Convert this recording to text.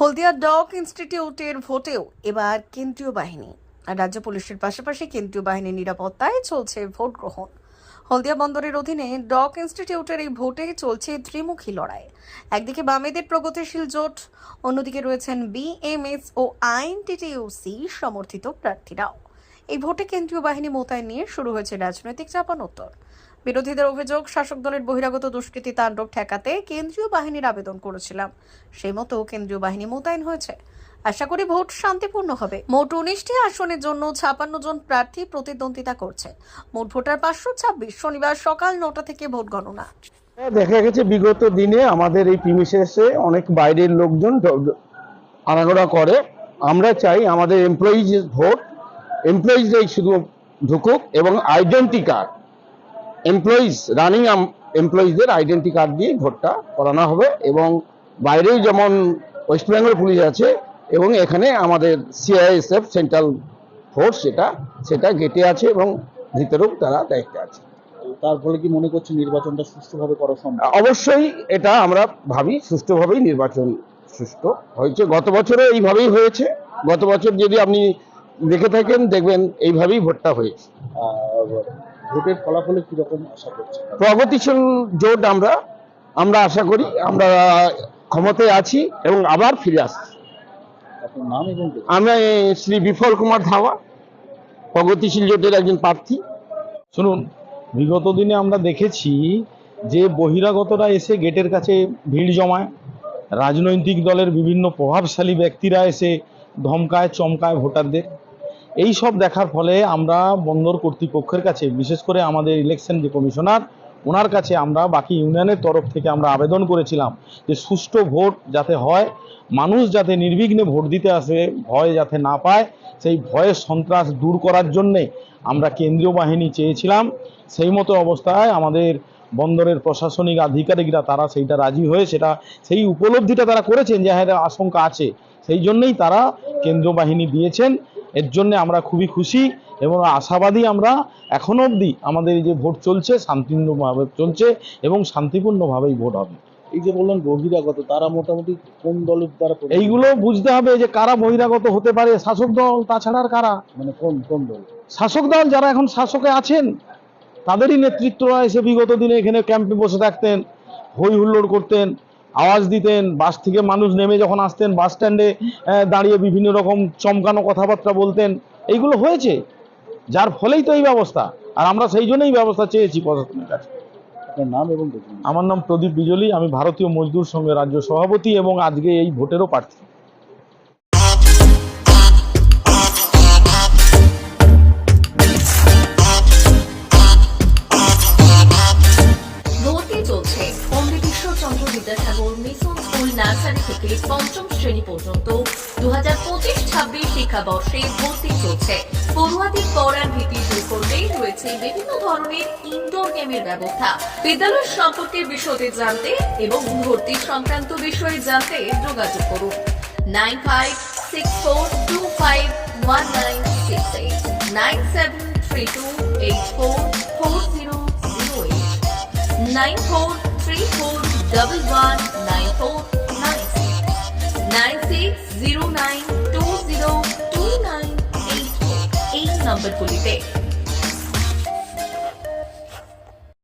হলদিয়া doc ইনস্টিটিউটের ভোটেও এবার কেন্দ্রীয় বাহিনী। আর রাজ্য পুলিশের পাশাপাশি কেন্দ্রীয় বাহিনীর নিরাপত্তায় চলছে ভোট গ্রহণ। হলদিয়া বন্দরের অধীনে ডক ইনস্টিটিউটের এই ভোটে চলছে ত্রিমুখী লড়াই। একদিকে বামেদের প্রগতিশীল জোট, অন্যদিকে রয়েছেন বিএমএস ও আইনটিটিউসি সমর্থিত প্রার্থীরাও। এই ভোটে কেন্দ্রীয় বাহিনী মোতায়েন নিয়ে শুরু হয়েছে রাজনৈতিক চাপানোত্তর বিরোধীদের অভিযোগ শাসক দলের বহিরাগত দুষ্কৃতী তাণ্ডব ঠেকাতে কেন্দ্রীয় বাহিনীর আবেদন করেছিলাম। সেই মতো কেন্দ্রীয় বাহিনী মোতায়েন হয়েছে। আশা করি ভোট শান্তিপূর্ণ হবে। মোট উনিশটি আসনের জন্য ছাপান্ন জন প্রার্থী প্রতিদ্বন্দ্বিতা করছে। মোট ভোটার পাঁচশো ছাব্বিশ। শনিবার সকাল নটা থেকে ভোট গণনা। হ্যাঁ, দেখা গেছে বিগত দিনে আমাদের এই প্রিমিসেসে অনেক বাইরের লোকজন আনাগোনা করে। আমরা চাই আমাদের এমপ্লয়িজ ভোট এমপ্লয়িজরাই শুধু ঢুকুক এবং আইডেন্টি কার্ড এমপ্লয়িজ রানিং এমপ্লয়িজদের আইডেন্টি কার্ড দিয়ে ভোটটা করানো হবে এবং বাইরেও যেমন ওয়েস্ট বেঙ্গল পুলিশ আছে এবং এখানে আমাদের সিআইএসএফ সেন্ট্রাল ফোর্স সেটা সেটা গেটে আছে এবং ভিতরেও তারা দায়িত্বে আছে। তার ফলে কি মনে করছে নির্বাচনটা সুষ্ঠুভাবে করা সম্ভব? অবশ্যই এটা আমরা ভাবি সুষ্ঠুভাবেই নির্বাচন সুষ্ঠু হয়েছে। গত বছরও এইভাবেই হয়েছে। গত বছর যদি আপনি দেখে থাকেন দেখবেন এইভাবেই ভোটটা হয়েছে ভোটের ফলাফলে কীরকম আশা করছে প্রগতিশীল জোট আমরা আমরা আশা করি আমরা ক্ষমতায় আছি এবং আবার ফিরে আসছি। আমি শ্রী বিফল কুমার ধাওয়া প্রগতিশীল জোটের একজন প্রার্থী। শুনুন বিগত দিনে আমরা দেখেছি যে বহিরাগতরা এসে গেটের কাছে ভিড় জমায় রাজনৈতিক দলের বিভিন্ন প্রভাবশালী ব্যক্তিরা এসে ধমকায় চমকায় ভোটারদের। এই সব দেখার ফলে আমরা বন্দর কর্তৃপক্ষের কাছে, বিশেষ করে আমাদের ইলেকশন যে কমিশনার ওনার কাছে আমরা বাকি ইউনিয়নের তরফ থেকে আমরা আবেদন করেছিলাম যে সুষ্ঠু ভোট যাতে হয়, মানুষ যাতে নির্বিঘ্নে ভোট দিতে আসে, ভয় যাতে না পায়, সেই ভয়ের সন্ত্রাস দূর করার জন্যে আমরা কেন্দ্রীয় বাহিনী চেয়েছিলাম। সেই মতো অবস্থায় আমাদের বন্দরের প্রশাসনিক আধিকারিকরা তারা সেইটা রাজি হয়ে সেটা, সেই উপলব্ধিটা তারা করেছেন যে হ্যাঁ আশঙ্কা আছে। সেই জন্যই তারা কেন্দ্রীয় বাহিনী দিয়েছেন। এর জন্য আমরা খুবই খুশি এবং আশাবাদী আমরা এখনও অবধি আমাদের এই যে ভোট চলছে শান্তিপূর্ণভাবে চলছে এবং শান্তিপূর্ণভাবেই ভোট হবে। এই যে বললেন বহিরাগত তারা মোটামুটি কোন দলের দ্বারা? এইগুলো বুঝতে হবে যে কারা বহিরাগত হতে পারে শাসক দল তাছাড়া আর কারা? মানে কোন কোন দল? শাসক দল যারা এখন শাসকে আছেন তাদেরই নেতৃত্বরা এসে বিগত দিনে এখানে ক্যাম্পে বসে থাকতেন হই হুল্লোড় করতেন। আওয়াজ দিতেন বাস থেকে মানুষ নেমে যখন আসতেন বাস স্ট্যান্ডে দাঁড়িয়ে বিভিন্ন রকম চমকানো কথাবার্তা বলতেন। এইগুলো হয়েছে। যার ফলেই তো এই ব্যবস্থা। আর আমরা সেই জন্যই ব্যবস্থা চেয়েছি প্রশাসনের কাছে। নাম এবং আমার নাম প্রদীপ বিজলি আমি ভারতীয় মজদুর সংঘের রাজ্য সভাপতি এবং আজকে এই ভোটেরও প্রার্থী। চলছে স্কুল নার্সারি থেকে পঞ্চম শ্রেণি পর্যন্ত দু হাজার পঁচিশ ছাব্বিশ শিক্ষাবর্ষে ভর্তি চলছে। বিভিন্ন ধরনের ইনডোর গেমের ব্যবস্থা। বিদ্যালয় সম্পর্কে বিশদে জানতে এবং ভর্তি সংক্রান্ত বিষয়ে জানতে যোগাযোগ করুন। Nine five six four two five one nine six eight. Nine seven three two eight four four zero zero eight. nine four three four double one nine four nine six nine six zero nine two zero two nine eight four এই নম্বরগুলিতে